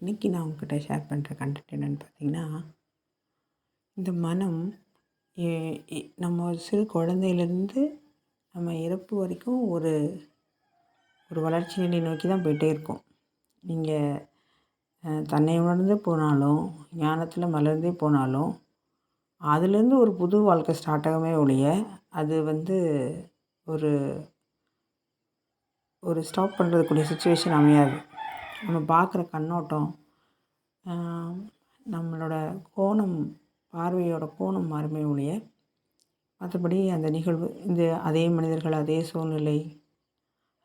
இன்றைக்கி நான் உங்ககிட்ட ஷேர் பண்ணுற கண்டென்ட் என்னென்னு பார்த்தீங்கன்னா இந்த மனம் எ- நம்ம சிறு குழந்தையிலேருந்து நம்ம இறப்பு வரைக்கும் ஒரு ஒரு வளர்ச்சி நிலை நோக்கி தான் போயிட்டே இருக்கும். நீங்கள் தன்னை உணர்ந்து போனாலும் ஞானத்தில் மலர்ந்தே போனாலும் அதுலேருந்து ஒரு புது வாழ்க்கை ஸ்டார்ட் ஆகவே ஒழிய அது வந்து ஒரு ஒரு ஸ்டாப் பண்ணுறதுக்குரிய சுச்சுவேஷன் அமையாது. நம்ம பார்க்குற கண்ணோட்டம் நம்மளோட கோணம் பார்வையோட கோணம் மாறுமே ஒழிய மற்றபடி அந்த நிகழ்வு இந்த அதே மனிதர்கள் அதே சூழ்நிலை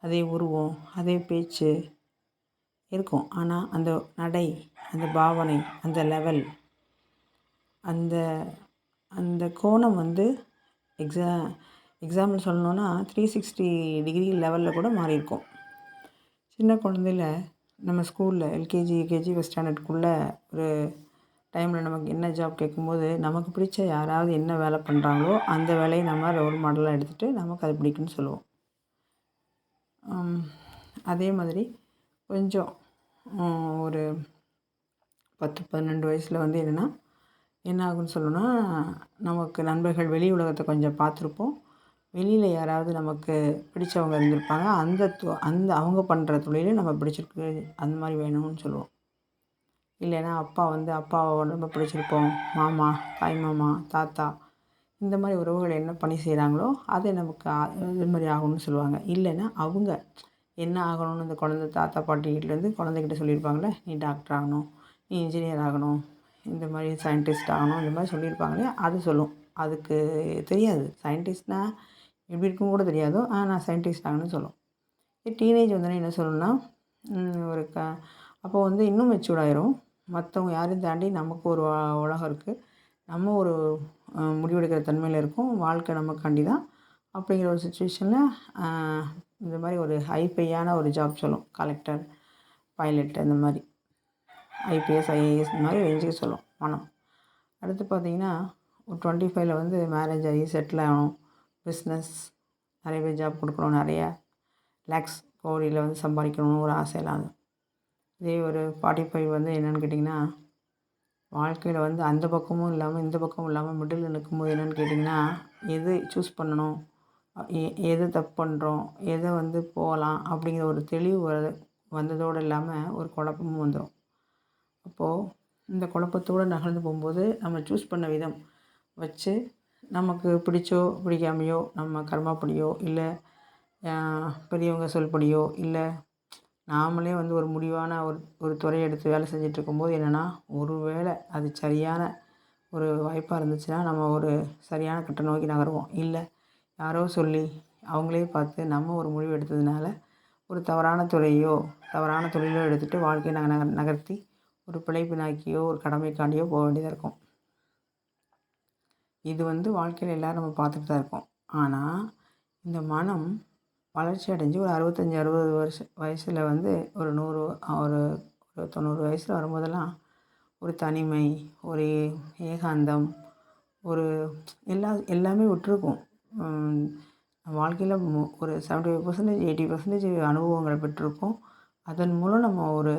அதே உருவம் அதே பேச்சு இருக்கும். ஆனால் அந்த நடை அந்த பாவனை அந்த லெவல் அந்த அந்த கோணம் வந்து எக்ஸா எக்ஸாம்பிள் சொல்லணுன்னா த்ரீ சிக்ஸ்டி டிகிரி லெவலில் கூட மாறியிருக்கும். சின்ன குழந்தையில நம்ம ஸ்கூலில் எல்கேஜி யூகேஜி ஃபஸ்ட் ஸ்டாண்டர்டுக்குள்ளே ஒரு டைமில் நமக்கு என்ன ஜாப் கேட்கும்போது நமக்கு பிடிச்ச யாராவது என்ன வேலை பண்ணுறாங்களோ அந்த வேலையை நம்ம ரோல் மாடலாக எடுத்துகிட்டு நமக்கு அது பிடிக்குன்னு சொல்லுவோம். அதே மாதிரி கொஞ்சம் ஒரு பத்து பன்னெண்டு வயசில் வந்து என்னென்னா என்ன ஆகும்னு சொல்லணும்னா நமக்கு நண்பர்கள் வெளி உலகத்தை கொஞ்சம் பார்த்துருப்போம். வெளியில் யாராவது நமக்கு பிடிச்சவங்க இருந்திருப்பாங்க. அந்த தொ- அந்த அவங்க பண்ணுற தொழிலும் நம்ம பிடிச்சிருக்கு. அந்த மாதிரி வேணும்னு சொல்லுவோம். இல்லைன்னா அப்பா வந்து அப்பாவை ரொம்ப பிடிச்சிருப்போம். மாமா தாய் மாமா தாத்தா இந்த மாதிரி உறவுகள் என்ன பணி செய்கிறாங்களோ அது நமக்கு இது மாதிரி ஆகணும்னு சொல்லுவாங்க. இல்லைன்னா அவங்க என்ன ஆகணும்னு இந்த குழந்தை தாத்தா பாட்டி வீட்டிலேருந்து குழந்தைகிட்ட சொல்லியிருப்பாங்களே நீ டாக்டர் ஆகணும் நீ இன்ஜினியர் ஆகணும் இந்த மாதிரி சயின்டிஸ்ட் ஆகணும் இந்த மாதிரி சொல்லியிருப்பாங்களே அது சொல்லும். அதுக்கு தெரியாது. சயின்டிஸ்ட்னால் எப்படி இருக்கும் கூட தெரியாதோ. ஆ நான் சயின்டிஸ்ட் ஆகணும்னு சொல்லும். டீனேஜ் வந்தோடனே என்ன சொல்லணும்னா ஒரு க அப்போ வந்து இன்னும் மெச்சூர்ட் ஆயிரும். மற்றவங்க யாரையும் தாண்டி நமக்கு ஒரு உலகம் இருக்குது நம்ம ஒரு முடிவெடுக்கிற தன்மையில் இருக்கும். வாழ்க்கை நமக்காண்டி தான் அப்படிங்கிற ஒரு சுச்சுவேஷனில் இந்த மாதிரி ஒரு ஹைஃபையான ஒரு ஜாப் சொல்லும். கலெக்டர் பைலட் அந்த மாதிரி. ஐபிஎஸ் ஐஏஎஸ் இந்த மாதிரி ரேஞ்சுக்கு சொல்லும். மனம் அடுத்து பார்த்திங்கன்னா ஒரு டுவெண்ட்டி ஃபைவ்ல வந்து மேரேஜ் ஆகி செட்டில் ஆகணும். பிஸ்னஸ் நிறைய பேர் ஜாப் கொடுக்கணும் நிறைய லேக்ஸ் கோடியில் வந்து சம்பாதிக்கணும்னு ஒரு ஆசையெல்லாம் அது. இதே ஒரு ஃபார்ட்டி ஃபைவ் வந்து என்னென்னு கேட்டிங்கன்னா வாழ்க்கையில் வந்து அந்த பக்கமும் இல்லாமல் இந்த பக்கமும் இல்லாமல் மிடில் நிற்கும்போது என்னென்னு கேட்டிங்கன்னா எது சூஸ் பண்ணணும் எ- எது தப்பு பண்ணுறோம் எதை வந்து போகலாம் அப்படிங்கிற ஒரு தெளிவு வர வந்ததோடு இல்லாமல் ஒரு குழப்பமும் வந்துடும் அப்போது இந்த குழப்பத்தோடு நகர்ந்து போகும்போது நம்ம சூஸ் பண்ண விதம் வச்சு நமக்கு பிடிச்சோ பிடிக்காமையோ நம்ம கர்மாப்படியோ இல்லை பெரியவங்க சொல்படியோ இல்லை நாமளே வந்து ஒரு முடிவான ஒரு ஒரு துறையை எடுத்து வேலை செஞ்சிட்ருக்கும்போது என்னென்னா ஒரு வேளை அது சரியான ஒரு வாய்ப்பாக இருந்துச்சுன்னா நம்ம ஒரு சரியான கட்ட நோக்கி நகருவோம். இல்லை யாரோ சொல்லி அவங்களே பார்த்து நம்ம ஒரு முடிவு எடுத்ததுனால ஒரு தவறான துறையோ தவறான தொழிலோ எடுத்துகிட்டு வாழ்க்கையை நாங்கள் நக நகர்த்தி ஒரு பிழைப்பினாக்கியோ ஒரு கடமைக்காண்டியோ போக வேண்டியதாக இருக்கும். இது வந்து வாழ்க்கையில் எல்லோரும் நம்ம பார்த்துட்டு தான் இருக்கோம். ஆனால் இந்த மனம் வளர்ச்சி அடைஞ்சு ஒரு அறுபத்தஞ்சி அறுபது வருஷம் வயசில் வந்து ஒரு நூறு ஒரு ஒரு தொண்ணூறு வயசில் வரும்போதெல்லாம் ஒரு தனிமை ஒரு ஏகாந்தம் ஒரு எல்லா எல்லாமே விட்டுருக்கும். வாழ்க்கையில் ஒரு seventy five percentage eighty percentage அனுபவங்களை பெற்றிருப்போம். அதன் மூலம் நம்ம ஒரு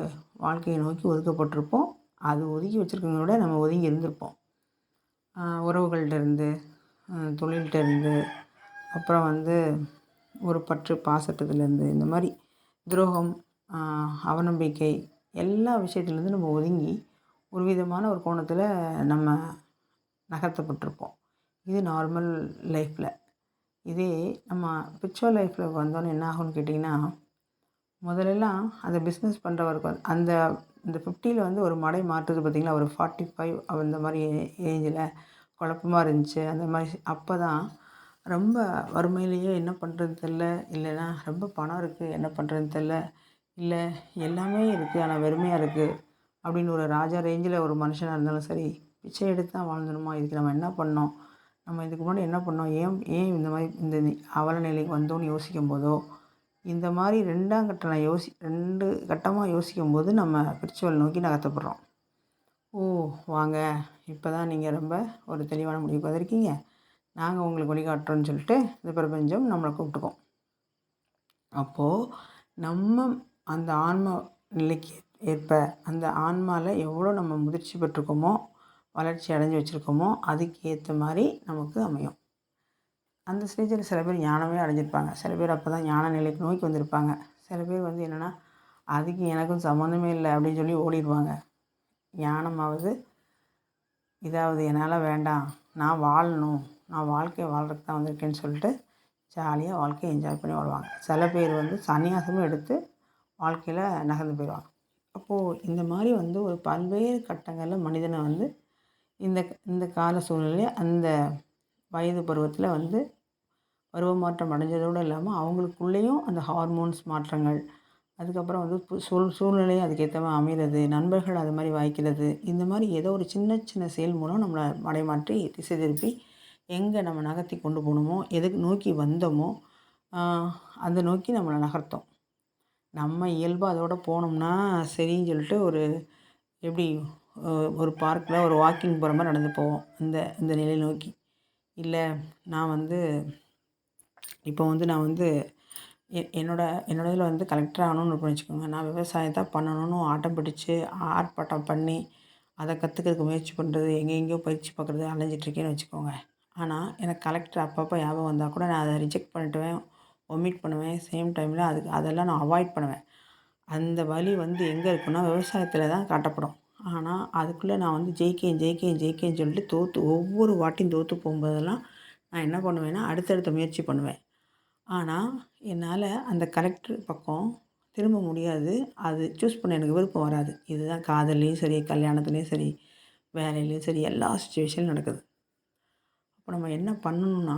வாழ்க்கையை நோக்கி ஒதுக்கப்பட்டிருப்போம். அது ஒதுக்கி வச்சுருக்கவங்களோட நம்ம ஒதுங்கி இருந்திருப்போம். ஆஹ் தொழில்கிட்டேருந்து தொழில்கிட்ட இருந்து அப்புறம் வந்து ஒரு பற்று பாசட்டத்துலேருந்து இந்த மாதிரி துரோகம் அவநம்பிக்கை எல்லா விஷயத்துலேருந்து நம்ம ஒதுங்கி ஒரு விதமான ஒரு கோணத்தில் நம்ம நகர்த்தப்பட்டிருப்போம். இது நார்மல் லைஃப்பில் இதே நம்ம பிக்சர் லைஃப்பில் வந்தோன்னே என்ன ஆகும்னு கேட்டிங்கன்னா முதலெல்லாம் அந்த பிஸ்னஸ் பண்ணுறவருக்கு வந்து அந்த இந்த ஃபிஃப்டியில் வந்து ஒரு மடை மாற்றுறது பார்த்திங்களா ஒரு ஃபார்ட்டி ஃபைவ் அந்த மாதிரி ஏஜில் குழப்பமா இருந்துச்சு. அந்த மாதிரி அப்போ தான் ரொம்ப வறுமையிலேயே என்ன பண்ணுறதுன்னு தெரில இல்லைன்னா ரொம்ப பணம் இருக்குது என்ன பண்ணுறதுன்னு தெரில இல்லை எல்லாமே இருக்குது ஆனால் வெறுமையாக இருக்குது அப்படின்னு ஒரு ராஜா ரேஞ்சில் ஒரு மனுஷனாக இருந்தாலும் சரி பிச்சை எடுத்து தான் வாழ்ந்துணுமா இதுக்கு நம்ம என்ன பண்ணோம்? நம்ம இதுக்கு முன்னாடி என்ன பண்ணோம்? ஏன் ஏன் இந்த மாதிரி இந்த அவல நிலைக்கு வந்தோன்னு யோசிக்கும் போதோ இந்த மாதிரி ரெண்டாம் கட்டம் நான் யோசி ரெண்டு கட்டமாக யோசிக்கும் போது நம்ம பிரிச்சுவல் நோக்கி நகர்த்தப்படுறோம். ஓ வாங்க. இப்போ தான் நீங்கள் ரொம்ப ஒரு தெளிவான முடிவுக்கு வந்திருக்கீங்க. நாங்கள் உங்களுக்கு வழிகாட்டுறோன்னு சொல்லிட்டு இந்த பிரபஞ்சம் நம்மளை கூப்பிட்டுக்கோம். அப்போது நம்ம அந்த ஆன்ம நிலைக்கு ஏற்ப அந்த ஆன்மாவில் எவ்வளோ நம்ம முதிர்ச்சி பெற்றிருக்கோமோ வளர்ச்சி அடைஞ்சு வச்சுருக்கோமோ அதுக்கு ஏற்ற மாதிரி நமக்கு அமையும். அந்த ஸ்டேஜில் சில பேர் ஞானமே அடைஞ்சிருப்பாங்க. சில பேர் அப்போ தான் ஞான நிலைக்கு நோக்கி வந்திருப்பாங்க. சில பேர் வந்து என்னென்னா அதுக்கு எனக்கும் சம்மந்தமே இல்லை அப்படின்னு சொல்லி ஓடிடுவாங்க ஞானமாவது இதாவது என்னால் வேண்டாம். நான் வாழணும். நான் வாழ்க்கையை வாழ்றதுக்கு தான் வந்திருக்கேன்னு சொல்லிட்டு ஜாலியாக வாழ்க்கையை என்ஜாய் பண்ணி வாழ்வாங்க சில பேர் வந்து சன்னியாசமும் எடுத்து வாழ்க்கையில் நகர்ந்து போயிடுவாங்க. அப்போது இந்த மாதிரி வந்து ஒரு பல்வேறு கட்டங்களில் மனிதனை வந்து இந்த இந்த கால சூழ்நிலையில் அந்த வயது பருவத்தில் வந்து பருவ மாற்றம் அடைஞ்சதோடு இல்லாமல் அவங்களுக்குள்ளேயும் அந்த ஹார்மோன்ஸ் மாற்றங்கள் அதுக்கப்புறம் வந்து சூழ் சூழ்நிலையும் அதுக்கேற்ற மாதிரி அமைகிறது நண்பர்கள் அது மாதிரி வாய்க்கிறது இந்த மாதிரி ஏதோ ஒரு சின்ன சின்ன செயல் மூலம் நம்மளை மடைமாற்றி திசை திருப்பி எங்கே நம்ம நகர்த்தி கொண்டு போகணுமோ எதுக்கு நோக்கி வந்தோமோ அதை நோக்கி நம்மளை நகர்த்தோம். நம்ம இயல்பாக அதோட போனோம்னா சரின்னு சொல்லிட்டு ஒரு எப்படி ஒரு பார்க்கில் ஒரு வாக்கிங் போகிற மாதிரி நடந்து போவோம் இந்த இந்த நிலையை நோக்கி. இல்லை நான் வந்து இப்போ வந்து நான் வந்து எ என்னோட என்னோட இதில் வந்து கலெக்டர் ஆகணும்னு இருப்பேன்னு வச்சுக்கோங்க. நான் விவசாயத்தை பண்ணணும்னு ஆட்டம் பிடிச்சி ஆர்ப்பாட்டம் பண்ணி அதை கற்றுக்கிறதுக்கு முயற்சி பண்ணுறது எங்கெங்கேயோ பயிற்சி பார்க்குறது அலைஞ்சிட்ருக்கேன்னு வச்சுக்கோங்க. ஆனால் எனக்கு கலெக்டர் அப்பப்போ ஞாபகம் வந்தால் கூட நான் அதை ரிஜெக்ட் பண்ணிடுவேன் ஒமிட் பண்ணுவேன் சேம் டைமில் அதுக்கு அதெல்லாம் நான் அவாய்ட் பண்ணுவேன். அந்த வழி வந்து எங்கே இருக்குன்னா விவசாயத்தில் தான் காட்டப்படும். ஆனால் அதுக்குள்ளே நான் வந்து ஜெயிக்கேன் ஜெயிக்கேன் ஜெயிக்கேன்னு சொல்லிட்டு தோற்று ஒவ்வொரு வாட்டியும் தோற்று போகும்போதெல்லாம் நான் என்ன பண்ணுவேன்னா அடுத்தடுத்த முயற்சி பண்ணுவேன். ஆனால் என்னால் அந்த கலெக்டர் பக்கம் திரும்ப முடியாது. அது சூஸ் பண்ண எனக்கு விருப்பம் வராது. இதுதான் காதல்லையும் சரி கல்யாணத்துலேயும் சரி வேலையிலையும் சரி எல்லா சுச்சுவேஷனும் நடக்குது. அப்போ நம்ம என்ன பண்ணணும்னா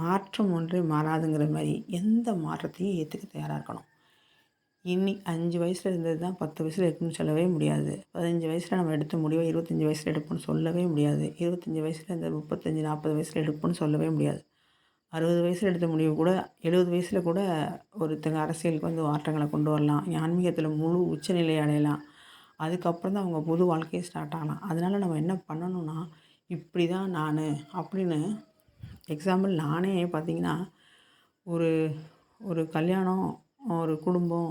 மாற்றம் ஒன்றே மாறாதுங்கிற மாதிரி எந்த மாற்றத்தையும் ஏற்றுக்க தயாராக இருக்கணும். இன்னி அஞ்சு வயசில் இருந்தது தான் பத்து வயசில் இருக்குன்னு சொல்லவே முடியாது. பதினஞ்சு வயசில் நம்ம எடுத்த முடிவை இருபத்தஞ்சி வயசில் எடுப்போம்னு சொல்லவே முடியாது. இருபத்தஞ்சி வயசில் இந்த முப்பத்தஞ்சு நாற்பது வயசில் எடுப்போம்னு சொல்லவே முடியாது. அறுபது வயசில் எடுத்த முடிவு கூட எழுபது வயசில் கூட ஒருத்தங்க அரசியலுக்கு வந்து மாற்றங்களை கொண்டு வரலாம். ஆன்மீகத்தில் முழு உச்சநிலை அடையலாம். அதுக்கப்புறம் தான் அவங்க புது வாழ்க்கையை ஸ்டார்ட் ஆகலாம். அதனால் நம்ம என்ன பண்ணணும்னா இப்படி தான் நான் அப்படின்னு எக்ஸாம்பிள் நானே பார்த்திங்கன்னா ஒரு ஒரு கல்யாணம் ஒரு குடும்பம்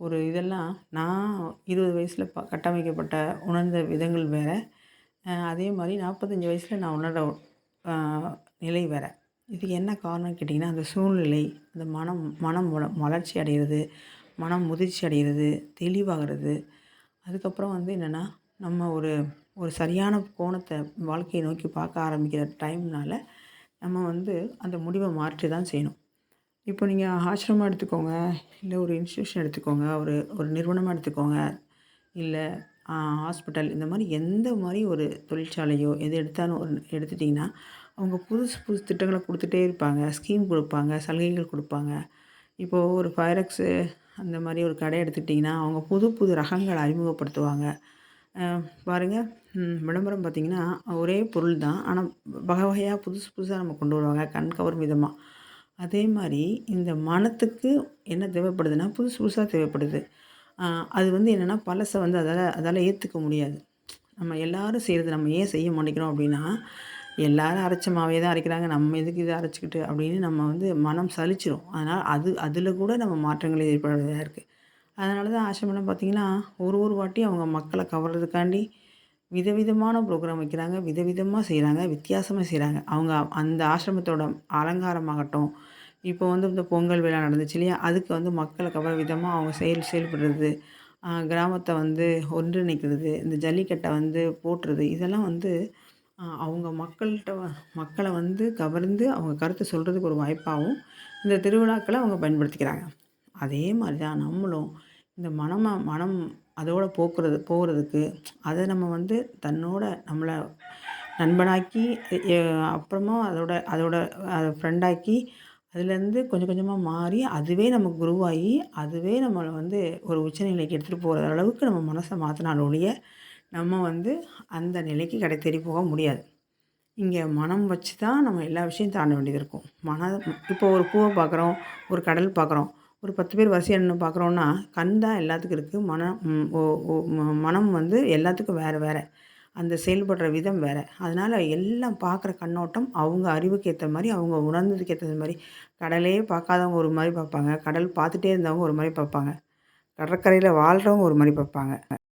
ஒரு இதெல்லாம் நான் இருபது வயசில் ப கட்டமைக்கப்பட்ட உணர்ந்த விதங்கள் வேறு. அதே மாதிரி நாற்பத்தஞ்சி வயசில் நான் உணர்ற நிலை வேறு. இதுக்கு என்ன காரணம்னு கேட்டிங்கன்னா அந்த சூழ்நிலை அந்த மனம் மனம் வள வளர்ச்சி அடைகிறது மனம் முதிர்ச்சி அடைகிறது தெளிவாகிறது. அதுக்கப்புறம் வந்து என்னென்னா நம்ம ஒரு ஒரு சரியான கோணத்தை வாழ்க்கையை நோக்கி பார்க்க ஆரம்பிக்கிற டைம்னால் நம்ம வந்து அந்த முடிவை மாற்றி தான் செய்யணும். இப்போ நீங்கள் ஆசிரமம் எடுத்துக்கோங்க இல்லை ஒரு இன்ஸ்டியூஷன் எடுத்துக்கோங்க ஒரு ஒரு நிறுவனமாக எடுத்துக்கோங்க இல்லை ஹாஸ்பிட்டல் இந்த மாதிரி எந்த மாதிரி ஒரு தொழிற்சாலையோ எது எடுத்தாலும் ஒரு எடுத்துட்டிங்கன்னா அவங்க புதுசு புதுசு திட்டங்களை கொடுத்துட்டே இருப்பாங்க. ஸ்கீம் கொடுப்பாங்க சலுகைகள் கொடுப்பாங்க. இப்போது ஒரு ஃபைரக்ஸு அந்த மாதிரி ஒரு கடை எடுத்துக்கிட்டிங்கன்னா அவங்க புது புது ரகங்களை அறிமுகப்படுத்துவாங்க. பாருங்கள் விளம்பரம் பார்த்திங்கன்னா ஒரே பொருள் தான். ஆனால் வகை வகையாக புதுசு புதுசாக நம்ம கொண்டு வருவாங்க. கண் கவரும் விதமாக அதே மாதிரி இந்த மனத்துக்கு என்ன தேவைப்படுதுன்னா புதுசு புதுசாக தேவைப்படுது. அது வந்து என்னென்னா பழசை வந்து அதால் அதால் ஏற்றுக்க முடியாது. நம்ம எல்லோரும் செய்கிறது நம்ம ஏன் செய்ய மாட்டேங்கிறோம் அப்படின்னா எல்லோரும் அரைச்ச மாவே தான் அரைக்கிறாங்க. நம்ம எதுக்கு இதை அரைச்சிக்கிட்டு? அப்படின்னு நம்ம வந்து மனம் சலிச்சிடும் அதனால் அது அதில் கூட நம்ம மாற்றங்கள் ஏற்படுறதாக இருக்குது அதனால தான் ஆசிரமெல்லாம் பார்த்திங்கன்னா ஒரு ஒரு வாட்டி அவங்க மக்களை கவர்றதுக்காண்டி விதவிதமான ப்ரோக்ராம் வைக்கிறாங்க. விதவிதமாக செய்கிறாங்க. வித்தியாசமாக செய்கிறாங்க. அவங்க அந்த ஆசிரமத்தோட அலங்காரமாகட்டும் இப்போ வந்து இந்த பொங்கல் விழா நடந்துச்சு இல்லையா? அதுக்கு வந்து மக்களை கவர விதமாக அவங்க செயல் செயல்படுறது கிராமத்தை வந்து ஒன்றிணைக்கிறது இந்த ஜல்லிக்கட்டை வந்து போட்டுறது இதெல்லாம் வந்து அவங்க மக்கள்கிட்ட மக்களை வந்து கவர்ந்து அவங்க கருத்தை சொல்கிறதுக்கு ஒரு வாய்ப்பாகவும் இந்த திருவிழாக்களை அவங்க பயன்படுத்திக்கிறாங்க. அதே மாதிரி தான் நம்மளும் இந்த மனம மனம் அதோடு போக்குறது போகிறதுக்கு அதை நம்ம வந்து தன்னோட நம்மளை நண்பனாக்கி அப்புறமா அதோட அதோட அதை ஃப்ரெண்டாக்கி அதுலேருந்து கொஞ்சம் கொஞ்சமாக மாறி அதுவே நமக்கு குருவாகி அதுவே நம்மளை வந்து ஒரு உச்சநிலைக்கு எடுத்துகிட்டு போகிற அளவுக்கு நம்ம மனசை மாற்றினாலும் ஒழிய நம்ம வந்து அந்த நிலைக்கு கடை தேடி போக முடியாது. இங்கே மனம் வச்சு தான் நம்ம எல்லா விஷயம் தாண்ட வேண்டியது இருக்கும். மன இப்போ ஒரு பூவை பார்க்குறோம் ஒரு கடல் பார்க்குறோம் ஒரு பத்து பேர் வரிசையாக நின்று பார்க்குறோன்னா கண் தான் எல்லாத்துக்கும் இருக்குது மனம் மனம் வந்து எல்லாத்துக்கும் வேறு வேறு. அந்த செயல்படுற விதம் வேறு. அதனால் எல்லாம் பார்க்குற கண்ணோட்டம் அவங்க அறிவுக்கு ஏற்ற மாதிரி அவங்க உணர்ந்ததுக்கு ஏற்ற மாதிரி. கடலே பார்க்காதவங்க ஒரு மாதிரி பார்ப்பாங்க. கடல் பார்த்துட்டே இருந்தவங்க ஒரு மாதிரி பார்ப்பாங்க. கடற்கரையில் வாழ்கிறவங்க ஒரு மாதிரி பார்ப்பாங்க.